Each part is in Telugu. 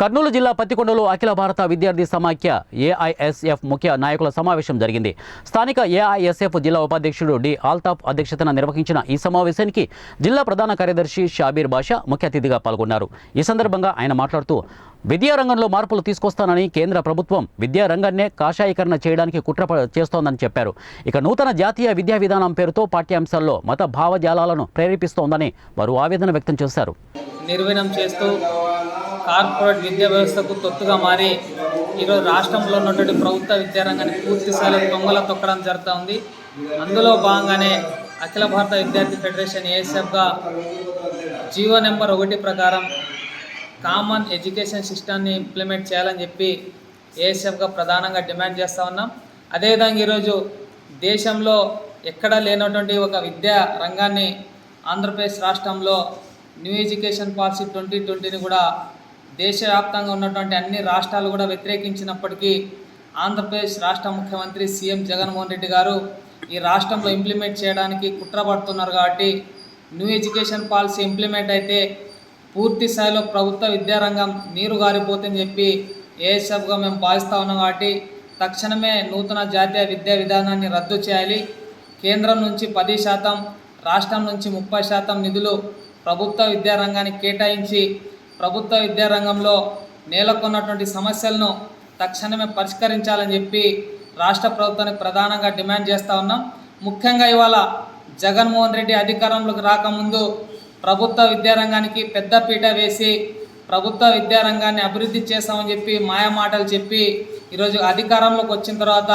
కర్నూలు జిల్లా పత్తికొండలో అఖిల భారత విద్యార్థి సమాఖ్య ఏఐఎస్ఎఫ్ ముఖ్య నాయకుల సమావేశం జరిగింది. స్థానిక ఏఐఎస్ఎఫ్ జిల్లా ఉపాధ్యక్షుడు డి. ఆల్తాఫ్ అధ్యక్షతన నిర్వహించిన ఈ సమావేశానికి జిల్లా ప్రధాన కార్యదర్శి షాబీర్ బాషా ముఖ్య అతిథిగా పాల్గొన్నారు. ఈ సందర్భంగా ఆయన మాట్లాడుతూ విద్యారంగంలో మార్పులు తీసుకొస్తానని కేంద్ర ప్రభుత్వం విద్యారంగాన్నే కాషాయీకరణ చేయడానికి కుట్ర చేస్తోందని చెప్పారు. ఇక నూతన జాతీయ విద్యా విధానం పేరుతో పాఠ్యాంశాల్లో మత భావజాలాలను ప్రేరేపిస్తోందని వారు ఆవేదన వ్యక్తం చేశారు. నిర్వీణం చేస్తూ కార్పొరేట్ విద్యా వ్యవస్థకు తొత్తుగా మారి ఈరోజు రాష్ట్రంలో ఉన్నటువంటి ప్రభుత్వ విద్యారంగాన్ని పూర్తి స్థాయిలో దొంగల తొక్కడం జరుగుతూ ఉంది. అందులో భాగంగానే అఖిల భారత విద్యార్థి ఫెడరేషన్ ఏఎస్ఎఫ్గా జీవో నెంబర్ ఒకటి ప్రకారం కామన్ ఎడ్యుకేషన్ సిస్టమ్ని ఇంప్లిమెంట్ చేయాలని చెప్పి ఏఎస్ఎఫ్గా ప్రధానంగా డిమాండ్ చేస్తూ ఉన్నాం. అదేవిధంగా ఈరోజు దేశంలో ఎక్కడా లేనటువంటి ఒక విద్యా రంగాన్ని ఆంధ్రప్రదేశ్ రాష్ట్రంలో న్యూ ఎడ్యుకేషన్ పాలసీ ట్వంటీ ట్వంటీని కూడా దేశవ్యాప్తంగా ఉన్నటువంటి అన్ని రాష్ట్రాలు కూడా వ్యతిరేకించినప్పటికీ ఆంధ్రప్రదేశ్ రాష్ట్ర ముఖ్యమంత్రి సీఎం జగన్మోహన్ రెడ్డి గారు ఈ రాష్ట్రంలో ఇంప్లిమెంట్ చేయడానికి కుట్ర పడుతున్నారు కాబట్టి న్యూ ఎడ్యుకేషన్ పాలసీ ఇంప్లిమెంట్ అయితే పూర్తి స్థాయిలో ప్రభుత్వ విద్యారంగం నీరు గారిపోతుందని చెప్పి ఏఎస్ఎఫ్గా మేము భావిస్తూ ఉన్నాం కాబట్టి తక్షణమే నూతన జాతీయ విద్యా విధానాన్ని రద్దు చేయాలి. కేంద్రం నుంచి పది శాతం రాష్ట్రం నుంచి ముప్పై శాతం నిధులు ప్రభుత్వ విద్యారంగానికి కేటాయించి ప్రభుత్వ విద్యారంగంలో నెలకొన్నటువంటి సమస్యలను తక్షణమే పరిష్కరించాలని చెప్పి రాష్ట్ర ప్రభుత్వానికి ప్రధానంగా డిమాండ్ చేస్తూ ఉన్నాం. ముఖ్యంగా ఇవాళ జగన్మోహన్ రెడ్డి అధికారంలోకి రాకముందు ప్రభుత్వ విద్యారంగానికి పెద్దపీట వేసి ప్రభుత్వ విద్యారంగాన్ని అభివృద్ధి చేస్తామని చెప్పి మాయ మాటలు చెప్పి ఈరోజు అధికారంలోకి వచ్చిన తర్వాత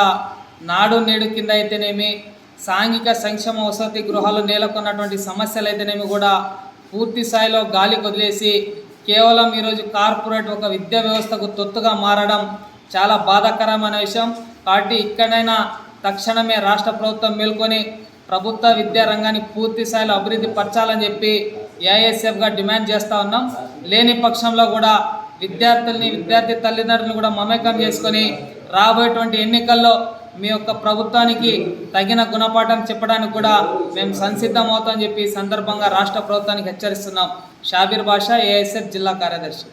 నాడు నేడు కింద అయితేనేమి సాంఘిక సంక్షేమ వసతి గృహాలు నెలకొన్నటువంటి సమస్యలు అయితేనేమి కూడా పూర్తి స్థాయిలో గాలి వదిలేసి కేవలం ఈరోజు కార్పొరేట్ ఒక విద్యా వ్యవస్థకు తొత్తుగా మారడం చాలా బాధాకరమైన విషయం. కాబట్టి ఇక్కడైనా తక్షణమే రాష్ట్ర ప్రభుత్వం మేల్కొని ప్రభుత్వ విద్యా రంగాన్ని పూర్తి స్థాయిలో అభివృద్ధి పరచాలని చెప్పి ఏఐఎస్ఎఫ్గా డిమాండ్ చేస్తూ ఉన్నాం. లేని పక్షంలో కూడా విద్యార్థుల్ని విద్యార్థి తల్లిదండ్రులను కూడా మమేకం చేసుకొని రాబోయేటువంటి ఎన్నికల్లో మీ యొక్క ప్రభుత్వానికి తగిన గుణపాఠం చెప్పడానికి కూడా మేము సంసిద్ధమవుతామని చెప్పి సందర్భంగా రాష్ట్ర ప్రభుత్వానికి హెచ్చరిస్తున్నాం. షాబీర్ బాషా ఏఎస్ఎఫ్ జిల్లా కార్యదర్శి.